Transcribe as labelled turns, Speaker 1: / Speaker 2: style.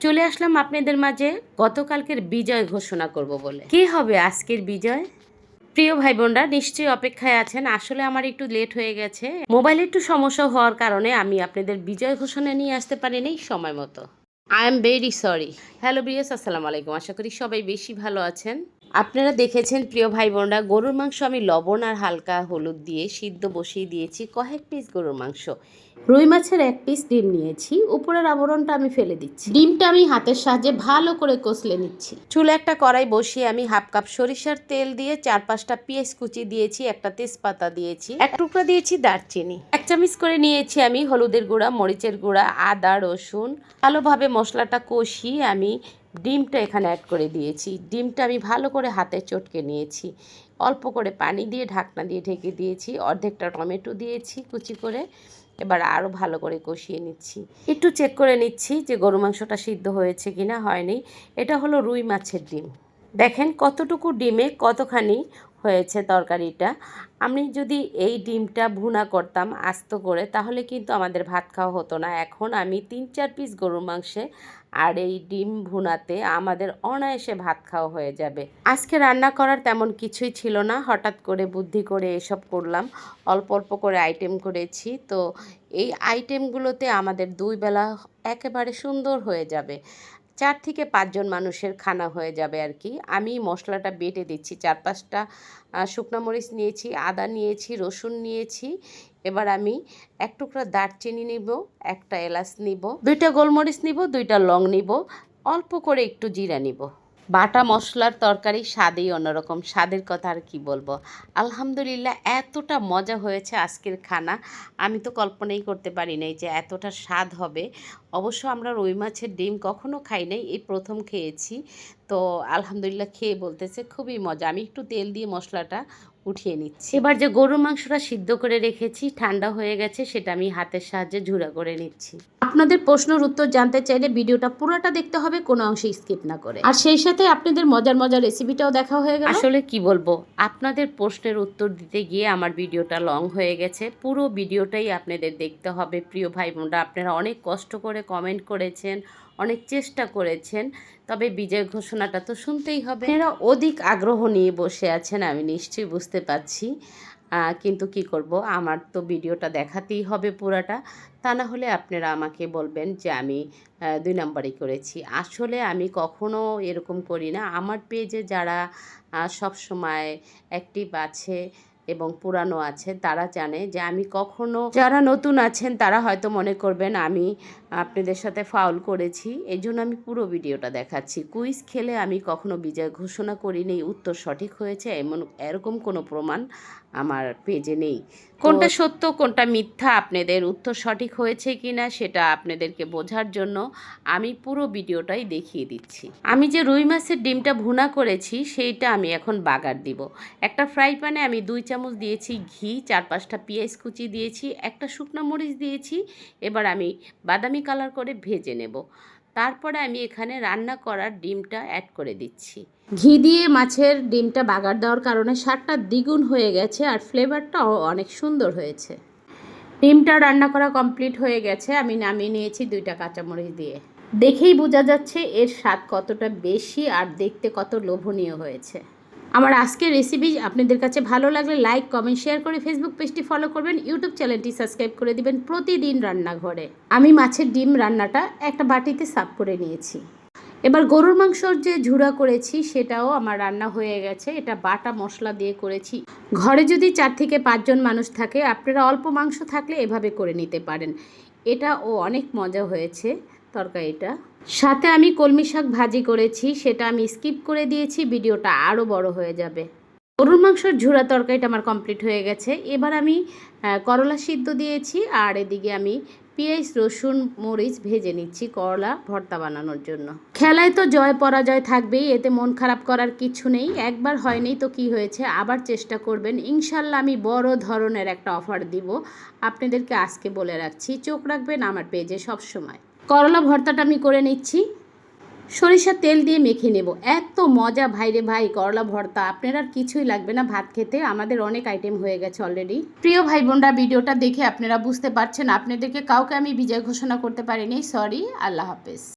Speaker 1: চলে আসলাম আপনাদের মাঝে গতকালকের বিজয় ঘোষণা করব বলে। কি হবে আজকের বিজয়? প্রিয় ভাই বোনরা নিশ্চয়ই অপেক্ষায় আছেন। আসলে আমার একটু লেট হয়ে গেছে। মোবাইলে একটু সমস্যা হওয়ার কারণে আমি আপনাদের বিজয় ঘোষণা নিয়ে আসতে পারিনি সময় মতো। I am very sorry hello BS আসসালামু আলাইকুম। আশা করি সবাই বেশি ভালো আছেন। আপনারা দেখেছেন, প্রিয় ভাই বোনরা গরুর মাংস আমি লবণ আর হালকা হলুদ দিয়ে সিদ্ধ বসিয়ে দিয়েছি কয়েক পিস গরুর মাংস। রুই মাছের এক পিস ডিম নিয়েছি, উপরের আবরণটা আমি ফেলে দিচ্ছি। ডিমটা আমি হাতের সাহায্যে ভালো করে কষলে নিচ্ছি। চুলে একটা কড়াই বসিয়ে আমি হাফ কাপ সরিষার তেল দিয়ে চার পাঁচটা পেঁয়াজ কুচি দিয়েছি, একটা তেজপাতা দিয়েছি, এক টুকরা দিয়েছি দারচিনি। এক চামচ করে নিয়েছি আমি হলুদের গুঁড়া, মরিচের গুঁড়া, আদা, রসুন। ভালোভাবে মশলাটা কষিয়ে আমি ডিমটা এখানে অ্যাড করে দিয়েছি। ডিমটা আমি ভালো করে হাতে চটকে নিয়েছি। অল্প করে পানি দিয়ে ঢাকনা দিয়ে ঢেকে দিয়েছি। অর্ধেকটা টমেটো দিয়েছি কুচি করে। এবার আরও ভালো করে কষিয়ে নিচ্ছি। একটু চেক করে নিচ্ছি যে গরু মাংসটা সিদ্ধ হয়েছে কিনা, হয়নি। এটা হলো রুই মাছের ডিম। দেখেন কতটুকু ডিমে কতখানি হয়েছে তরকারিটা। আমি যদি এই ডিমটা ভুনা করতাম, আস্ত করে, তাহলে কিন্তু আমাদের ভাত খাওয়া হতো না। এখন আমি তিন চার পিস গরুর মাংসে আর এই ডিম ভুনাতে আমাদের অনায়াসে ভাত খাওয়া হয়ে যাবে। আজকে রান্না করার তেমন কিছুই ছিল না, হঠাৎ করে বুদ্ধি করে এসব করলাম। অল্প অল্প করে আইটেম করেছি, তো এই আইটেমগুলোতে আমাদের দুই বেলা একেবারে সুন্দর হয়ে যাবে। চার থেকে পাঁচজন মানুষের খানা হয়ে যাবে আর কি আমি মশলাটা বেটে দিচ্ছি চার পাঁচটা শুকনা মরিচ নিয়েছি, আদা নিয়েছি, রসুন নিয়েছি। এবার আমি এক টুকরা দারচিনি নিব, একটা এলাচ নিব, দুইটা গোলমরিচ নিব, দুইটা লং নিব, অল্প করে একটু জিরা নিব। বাটা মশলার তরকারি স্বাদেই অন্যরকম। স্বাদের কথা আর কি বলব? আলহামদুলিল্লাহ, এতটা মজা হয়েছে আজকের খানা। আমি তো কল্পনাই করতে পারি নাই যে এতটা স্বাদ হবে। অবশ্য আমরা রুই মাছের ডিম কখনো খাই নাই, এই প্রথম খেয়েছি। তো আলহামদুলিল্লাহ খেয়ে বলতেছে, খুবই মজা। আমি একটু তেল দিয়ে মশলাটা উঠিয়ে নিচ্ছি। এবার যে গরুর মাংসটা সিদ্ধ করে রেখেছি ঠান্ডা হয়ে গেছে সেটা আমি হাতের সাহায্যে ঝুরা করে নিচ্ছি। আপনাদের প্রশ্নের উত্তর জানতে চাইলে ভিডিওটা পুরোটা দেখতে হবে কোনো অংশে স্কিপ না করে। আর সেই সাথে আপনাদের মজার মজার রেসিপিটাও দেখা হয়ে গেল। আসলে কি বলব আপনাদের প্রশ্নের উত্তর দিতে গিয়ে আমার ভিডিওটা লং হয়ে গেছে। পুরো ভিডিওটাই আপনাদের দেখতে হবে। প্রিয় ভাই বোনরা আপনারা অনেক কষ্ট করে কমেন্ট করেছেন অনেক চেষ্টা করেছেন, তবে বিজয় ঘোষণাটা তো শুনতেই হবে। এরা অধিক আগ্রহ নিয়ে বসে আছেন, আমি নিশ্চয়ই বুঝতে পারছি। কিন্তু কি করব, আমার তো ভিডিওটা দেখাতেই হবে পুরাটা। তা না হলে আপনারা আমাকে বলবেন যে আমি দুই নম্বরই করেছি। আসলে আমি কখনো এরকম করি না। আমার পেজে যারা সব সময় অ্যাক্টিভ আছে এবং পুরানো আছে, তারা জানে যে আমি কখনো, যারা নতুন আছেন তারা হয়তো মনে করবেন আমি আপনাদের সাথে ফাউল করেছি। এই জন্য আমি পুরো ভিডিওটা দেখাচ্ছি। কুইজ খেলে আমি কখনো বিজয় ঘোষণা করিনি, উত্তর সঠিক হয়েছে, এমন, এরকম কোনো প্রমাণ আমার পেজে নেই। কোনটা সত্য, কোনটা মিথ্যা, আপনাদের উত্তর সঠিক হয়েছে কি না সেটা আপনাদেরকে বোঝার জন্য আমি পুরো ভিডিওটাই দেখিয়ে দিচ্ছি। আমি যে রুই মাছের ডিমটা ভুনা করেছি, সেইটা আমি এখন বাগার দিব। একটা ফ্রাই প্যানে আমি দুই চামচ দিয়েছি ঘি, চার পাঁচটা পেঁয়াজ কুচি দিয়েছি, একটা শুকনো মরিচ দিয়েছি, এবার আমি বাদামি কালার করে ভেজে নেব। তারপরে আমি এখানে রান্না করার ডিমটা অ্যাড করে দিচ্ছি। ঘি দিয়ে মাছের ডিমটা বাগার দেওয়ার কারণে স্বাদটা দ্বিগুণ হয়ে গেছে আর ফ্লেভারটাও অনেক সুন্দর হয়েছে। ডিমটা রান্না করা কমপ্লিট হয়ে গেছে, আমি নামিয়ে নিয়েছি দুইটা কাঁচামরিচ দিয়ে। দেখেই বোঝা যাচ্ছে এর স্বাদ কতটা বেশি আর দেখতে কত লোভনীয় হয়েছে। আমার আজকের রেসিপি আপনাদের কাছে ভালো লাগলে লাইক কমেন্ট শেয়ার করে ফেসবুক পেজটি ফলো করবেন। ইউটিউব চ্যানেলটি সাবস্ক্রাইব করে দিবেন প্রতিদিন রান্নাঘরে। আমি মাছের ডিম রান্নাটা একটা বাটিতে সাফ করে নিয়েছি। এবার গরুর মাংসর যে ঝুড়া করেছি, সেটাও আমার রান্না হয়ে গেছে। এটা বাটা মশলা দিয়ে করেছি। ঘরে যদি চার থেকে পাঁচজন মানুষ থাকে, আপনারা অল্প মাংস থাকলে এভাবে করে নিতে পারেন। এটা ও অনেক মজা হয়েছে। তরকারিটা। সাথে আমি কলমি শাক ভাজি করেছি, সেটা আমি স্কিপ করে দিয়েছি, ভিডিওটা আরও বড় হয়ে যাবে। গরুর মাংসর ঝুরা তরকারিটা আমার কমপ্লিট হয়ে গেছে। এবার আমি করলা সিদ্ধ দিয়েছি, আর এদিকে আমি পেঁয়াজ, রসুন, মরিচ ভেজে নিচ্ছি করলা ভর্তা বানানোর জন্য। খেলায় তো জয় পরাজয় থাকবেই, এতে মন খারাপ করার কিছু নেই। একবার হয়নি তো কি হয়েছে, আবার চেষ্টা করবেন। ইনশাল্লাহ আমি বড় ধরনের একটা অফার দিব। আপনাদেরকে আজকে বলে রাখছি, চোখ রাখবেন আমার পেজে সব সময় করলা ভর্তাটা আমি করে নিচ্ছি। সরিষার তেল দিয়ে মেখে নেব। এত মজা ভাইরে ভাই করলা ভর্তা। আপনার আর কিছুই লাগবে না ভাত খেতে। আমাদের অনেক আইটেম হয়ে গেছে অলরেডি প্রিয় ভাই বোনরা, ভিডিওটা দেখে আপনারা বুঝতে পারছেন। আপনাদেরকে কাউকে আমি বিজয় ঘোষণা করতে পারিনি। সরি আল্লাহ হাফেজ।